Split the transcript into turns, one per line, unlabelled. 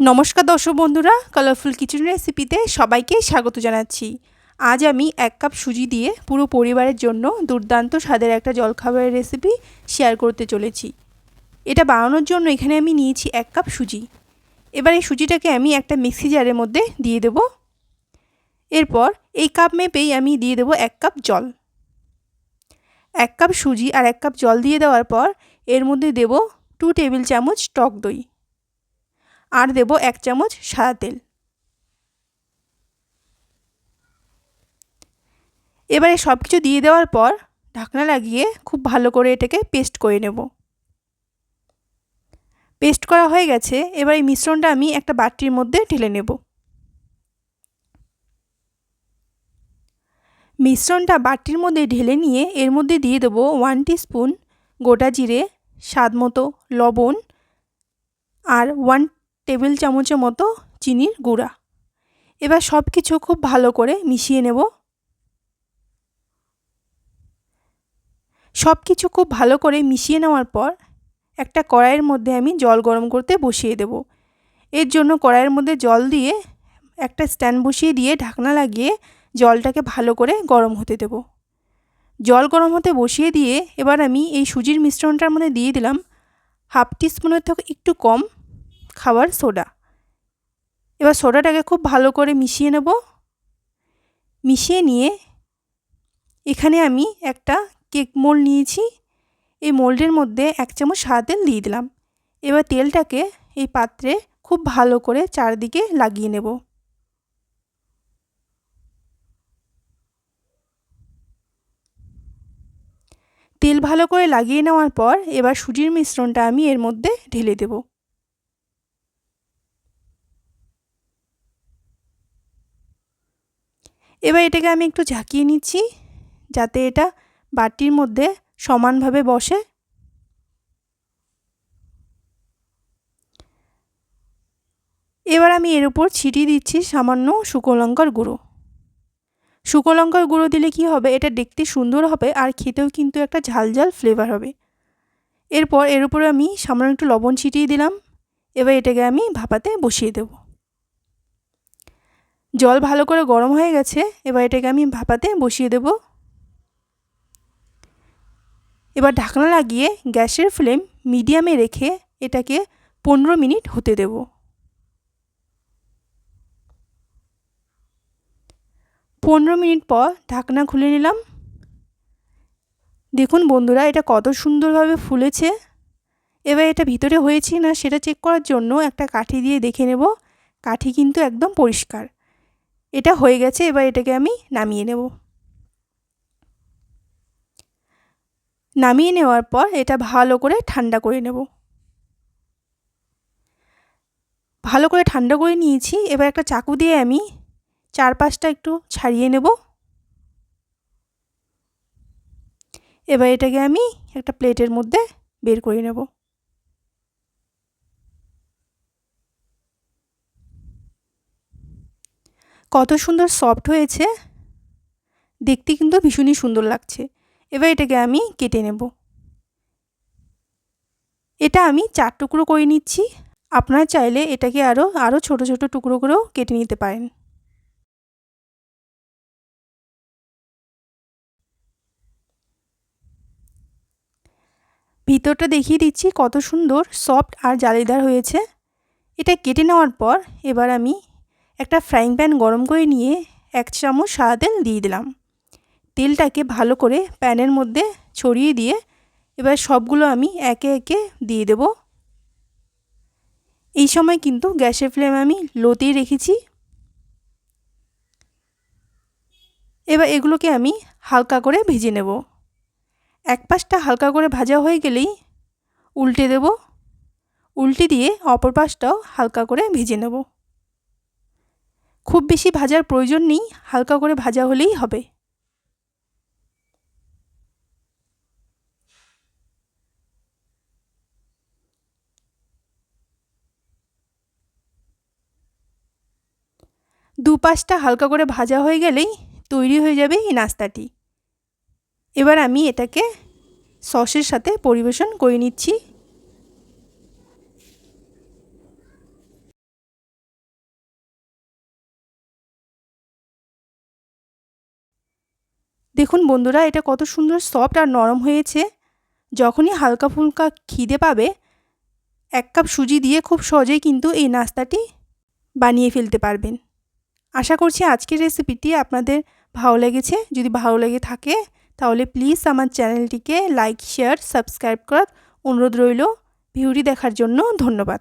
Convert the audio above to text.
নমস্কার দর্শক বন্ধুরা কালারফুল কিচেন রেসিপিতে সবাইকে স্বাগত জানাচ্ছি। আজ আমি এক কাপ সুজি দিয়ে পুরো পরিবারের জন্য দুর্দান্ত স্বাদের একটা জলখাবারের রেসিপি শেয়ার করতে চলেছি। এটা বানানোর জন্য এখানে আমি নিয়েছি এক কাপ সুজি। এবার এই সুজিটাকে আমি একটা মিক্সি জারের মধ্যে দিয়ে দেব। এরপর এই কাপ মেপেই আমি দিয়ে দেব এক কাপ জল। এক কাপ সুজি আর এক কাপ জল দিয়ে দেওয়ার পর এর মধ্যে দেব টু টেবিল চামচ টক দই। আর দেব এক চামচ সাদা তেল। এবারে সব কিছু দিয়ে দেওয়ার পর ঢাকনা লাগিয়ে খুব ভালো করে এটাকে পেস্ট করে নেব। পেস্ট করা হয়ে গেছে, এবার এই মিশ্রণটা আমি একটা বাটির মধ্যে ঢেলে নেব। মিশ্রণটা বাটির মধ্যে ঢেলে নিয়ে এর মধ্যে দিয়ে দেবো ওয়ান স্পুন গোটা জিরে, স্বাদ মতো লবণ আর ওয়ান টেবিল চামচের মতো চিনির গুঁড়া। এবার সব কিছু খুব ভালো করে মিশিয়ে নেব। সব কিছু খুব ভালো করে মিশিয়ে নেওয়ার পর একটা কড়াইয়ের মধ্যে আমি জল গরম করতে বসিয়ে দেব। এর জন্য কড়াইয়ের মধ্যে জল দিয়ে একটা স্ট্যান্ড বসিয়ে দিয়ে ঢাকনা লাগিয়ে জলটাকে ভালো করে গরম হতে দেব। জল গরম হতে বসিয়ে দিয়ে এবার আমি এই সুজির মিশ্রণটার মধ্যে দিয়ে দিলাম হাফ টিস্পুনের থেকে একটু কম খাবার সোডা। এবার সোডাটাকে খুব ভালো করে মিশিয়ে নেব। মিশিয়ে নিয়ে এখানে আমি একটা কেক মোল্ড নিয়েছি। এই মোল্ডের মধ্যে এক চামচ সাদা তেল দিয়ে দিলাম। এবার তেলটাকে এই পাত্রে খুব ভালো করে চারদিকে লাগিয়ে নেব। তেল ভালো করে লাগিয়ে নেওয়ার পর এবার সুজির মিশ্রণটা আমি এর মধ্যে ঢেলে দেবো। এবার এটাকে আমি একটু ঝাঁকিয়ে নিচ্ছি যাতে এটা বাটির মধ্যে সমানভাবে বসে। এবার আমি এর উপর ছিটিয়ে দিচ্ছি সামান্য শুকো লঙ্কার গুঁড়ো। শুকো লঙ্কার গুঁড়ো দিলে কি হবে? এটা দেখতে সুন্দর হবে আর খেতেও কিন্তু একটা ঝাল ঝাল ফ্লেভার হবে। এরপর এর উপরে আমি সামান্য একটু লবণ ছিটিয়ে দিলাম। এবার এটাকে আমি ভাপাতে বসিয়ে দেবো। জল ভালো করে গরম হয়ে গেছে, এবার এটাকে আমি ভাপাতে বসিয়ে দেব। এবার ঢাকনা লাগিয়ে গ্যাসের ফ্লেম মিডিয়ামে রেখে এটাকে পনেরো মিনিট হতে দেব। পনেরো মিনিট পর ঢাকনা খুলে নিলাম। দেখুন বন্ধুরা, এটা কত সুন্দরভাবে ফুলেছে। এবার এটা ভিতরে হয়েছে না, সেটা চেক করার জন্য একটা কাঠি দিয়ে দেখে নেব। কাঠি কিন্তু একদম পরিষ্কার। এটা হয়ে গেছে, এবার এটাকে আমি নামিয়ে নেব। নামিয়ে নেওয়ার পর এটা ভালো করে ঠান্ডা করে নেব। ভালো করে ঠান্ডা করে নিয়েছি, এবার একটা চাকু দিয়ে আমি চার পাঁচটা একটু ছাড়িয়ে নেব। এবার এটাকে আমি একটা প্লেটের মধ্যে বের করে নেব। কত সুন্দর সফট হয়েছে। দেখতে কিন্তু ভীষণই সুন্দর লাগছে। এবার এটাকে আমি কেটে নেব। এটা আমি চার টুকরো করে নিচ্ছি। আপনারা চাইলে এটাকে আরও আরও ছোট ছোট টুকরো করেও কেটে নিতে পারেন। ভিতরটা দেখিয়ে দিচ্ছি কত সুন্দর সফট আর জালিদার হয়েছে। এটা কেটে নেওয়ার পর এবার আমি একটা ফ্রাইং প্যান গরম করে নিয়ে এক চামচ সাদা তেল দিয়ে দিলাম। তেলটাকে ভালো করে প্যানের মধ্যে ছড়িয়ে দিয়ে এবার সবগুলো আমি একে একে দিয়ে দেব। এই সময় কিন্তু গ্যাসের ফ্লেম আমি লোতেই রেখেছি। এবার এগুলোকে আমি হালকা করে ভেজে নেব। এক পাশটা হালকা করে ভাজা হয়ে গেলেই উল্টে দেব। উল্টে দিয়ে অপর পাশটাও হালকা করে ভেজে নেব। খুব বেশি ভাজার প্রয়োজন নেই, হালকা করে ভাজা হলেই হবে। দু পাশটা হালকা করে ভাজা হয়ে গেলেই তৈরি হয়ে যাবে এই নাস্তাটি। এবার আমি এটাকে সসের সাথে পরিবেশন করে নিচ্ছি। দেখুন বন্ধুরা, এটা কত সুন্দর সফট আর নরম হয়েছে। যখনই হালকা ফুলকা খিদে পাবে, এক কাপ সুজি দিয়ে খুব সহজেই কিন্তু এই নাস্তাটি বানিয়ে ফেলতে পারবেন। আশা করছি আজকের রেসিপিটি আপনাদের ভালো লেগেছে। যদি ভালো লেগে থাকে, তাহলে প্লিজ আমার চ্যানেলটিকে লাইক শেয়ার সাবস্ক্রাইব করার অনুরোধ রইল। ভিডিওটি দেখার জন্য ধন্যবাদ।